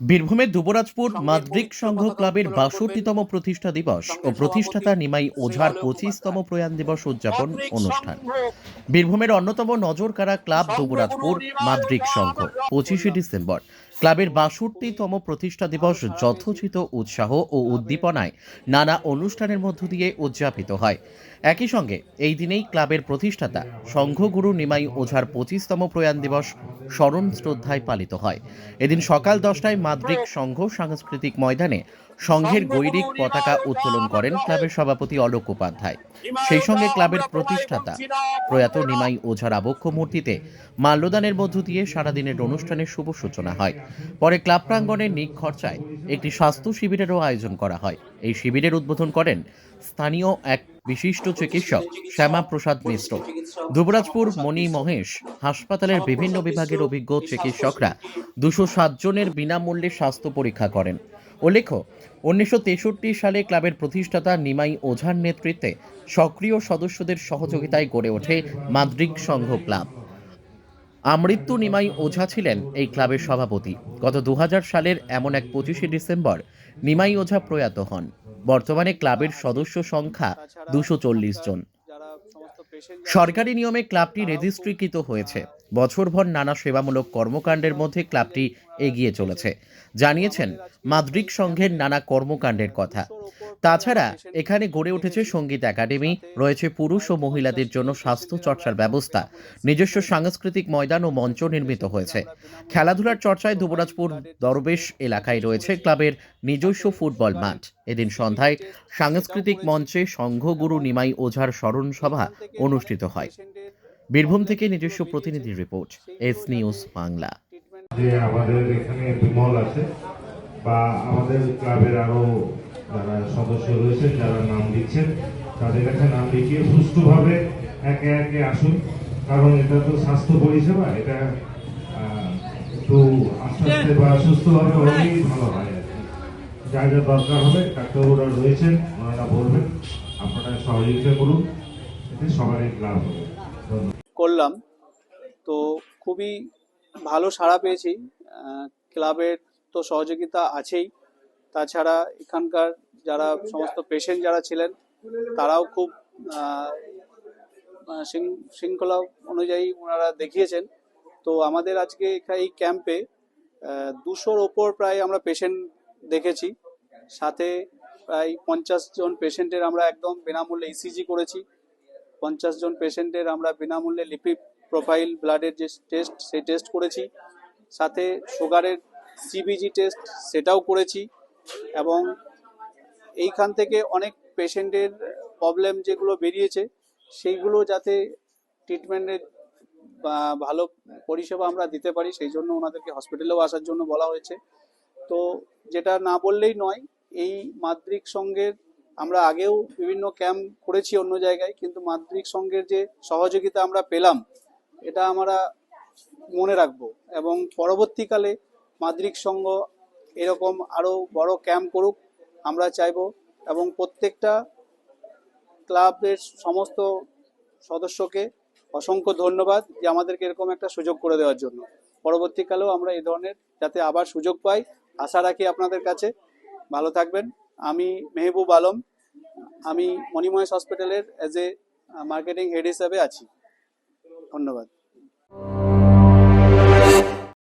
বীরভূমের দুবরাজপুর মাদ্রিক সংঘ ক্লাবের বাষট্টিতম প্রতিষ্ঠা দিবস ও প্রতিষ্ঠাতা নিমাই ওঝার পঁচিশতম প্রয়াণ দিবস উদযাপন অনুষ্ঠান। বীরভূমের অন্যতম নজরকাড়া ক্লাব দুবরাজপুর মাদ্রিক সংঘ পঁচিশে ডিসেম্বর। ক্লাবের বাষট্টিতম প্রতিষ্ঠা দিবস যথোচিত উৎসাহ ও উদ্দীপনায় নানা অনুষ্ঠানের মধ্য দিয়ে উদযাপিত হয়। একই সঙ্গে এই দিনেই ক্লাবের প্রতিষ্ঠাতা সংঘগুরু নিমাই ওঝার পঁচিশতম প্রয়াণ দিবস স্মরণ শ্রদ্ধায় পালিত হয়। এদিন সকাল দশটায় মাদ্রিক সংঘ সাংস্কৃতিক ময়দানে সংঘের গৈরিক পতাকা উত্তোলন করেন ক্লাবের সভাপতি অলোক উপাধ্যায়। সেই সঙ্গে ক্লাবের প্রতিষ্ঠাতা প্রয়াত নিমাই ওঝার আবক্ষ মূর্তিতে মাল্যদানের মধ্য দিয়ে সারাদিনের অনুষ্ঠানের শুভ সূচনা হয়। পরে ক্লাব প্রাঙ্গণে নিক খরচায় একটি স্বাস্থ্য শিবিরেরও আয়োজন করা হয়। এই শিবিরের উদ্বোধন করেন স্থানীয় এক বিশিষ্ট চিকিৎসক শ্যামা প্রসাদ মিশ্র। দুবরাজপুর মণি মহেশ হাসপাতালের বিভিন্ন বিভাগের অভিজ্ঞ চিকিৎসকরা দুশো জনের বিনামূল্যে স্বাস্থ্য পরীক্ষা করেন। উল্লেখ্য উনিশশো তেষট্টি সালে ক্লাবের প্রতিষ্ঠাতা নিমাই ওঝার নেতৃত্বে সক্রিয় সদস্যদের সহযোগিতায় গড়ে ওঠে মাদ্রিক সংঘ ক্লাব। আমৃত্যু নিমাই ওঝা ছিলেন এই ক্লাবের সভাপতি। গত দু হাজার সালের এমন এক পঁচিশে ডিসেম্বর নিমাই ওঝা প্রয়াত হন। বর্তমানে ক্লাবের সদস্য সংখ্যা দুশো চল্লিশ জন। সরকারি নিয়মে ক্লাবটি রেজিস্ট্রিকৃত হয়েছে। বছরভর নানা সেবামূলক কর্মকাণ্ডের মধ্যে ক্লাবটি এগিয়ে চলেছে। জানিয়েছেন, মাদ্রিক সংঘের নানা কর্মকাণ্ডের কথা। তাছাড়া এখানে গড়ে উঠেছে সংগীত একাডেমি, রয়েছে পুরুষ ও মহিলাদের জন্য স্বাস্থ্য চর্চার ব্যবস্থা, নিজস্ব সাংস্কৃতিক ময়দান ও মঞ্চ নির্মিত হয়েছে। খেলাধুলার চর্চায় দুবরাজপুর দরবেশ এলাকায় রয়েছে ক্লাবের নিজস্ব ফুটবল মাঠ। এদিন সন্ধ্যায় সাংস্কৃতিক মঞ্চে সংঘগুরু নিমাই ওঝার স্মরণ সভা অনুষ্ঠিত হয়। বীরভূম থেকে নিজস্ব প্রতিনিধি রিপোর্ট, এস নিউজ বাংলা। যে আমাদের এখানে বিমল আছে, বা আমাদের ক্লাবের আরও যারা সদস্য রয়েছে, যারা নাম দিচ্ছেন, তাদের কাছে নাম লিখিয়ে সুষ্ঠুভাবে একে একে আসুন। কারণ এটা তো স্বাস্থ্য পরিষেবা, এটা একটু আস্তে আস্তে বা সুস্থভাবে হলেই ভালো হয় যা যা দরকার হবে, ডাক্তারবাবুরা রয়েছেন, ওনারা বলবেন, আপনারা সহযোগিতা করুন, এতে সবারই লাভ হবে। ধন্যবাদ। করলাম। তো খুবই ভালো সাড়া পেয়েছি। ক্লাবের তো সহযোগিতা আছেই। তাছাড়া এখানকার যারা সমস্ত পেশেন্ট যারা ছিলেন, তারাও খুব শৃঙ্খলা অনুযায়ী ওনারা দেখিয়েছেন। তো আমাদের আজকে এই ক্যাম্পে দুশোর ওপর প্রায় আমরা পেশেন্ট দেখেছি। সাথে প্রায় পঞ্চাশ জন পেশেন্টের আমরা একদম বিনামূল্যে ইসিজি করেছি। পঞ্চাশ জন পেশেন্টের আমরা বিনামূল্যে লিপিড প্রোফাইল ব্লাডের যে টেস্ট সেই টেস্ট করেছি। সাথে সুগারের সিবিজি টেস্ট সেটাও করেছি। এবং এইখান থেকে অনেক পেশেন্টের প্রবলেম যেগুলো বেরিয়েছে, সেইগুলো যাতে ট্রিটমেন্টের ভালো পরিষেবা আমরা দিতে পারি, সেই জন্য ওনাদেরকে হসপিটালেও আসার জন্য বলা হয়েছে। তো যেটা না বললেই নয়, এই মাদ্রিক সংঘের আমরা আগেও বিভিন্ন ক্যাম্প করেছি অন্য জায়গায়, কিন্তু মাদ্রিক সংঘের যে সহযোগিতা আমরা পেলাম, এটা আমরা মনে রাখব। এবং পরবর্তীকালে মাদ্রিক সংঘ এরকম আরও বড় ক্যাম্প করুক, আমরা চাইব। এবং প্রত্যেকটা ক্লাবের সমস্ত সদস্যকে অসংখ্য ধন্যবাদ যে আমাদেরকে এরকম একটা সুযোগ করে দেওয়ার জন্য। পরবর্তীকালেও আমরা এই ধরনের যাতে আবার সুযোগ পাই, আশা রাখি আপনাদের কাছে। ভালো থাকবেন। আমি মেহবুব আলম আমি মণিমহেশ হসপিটালের অ্যাজ এ মার্কেটিং হেড হিসাবে আছি। ধন্যবাদ।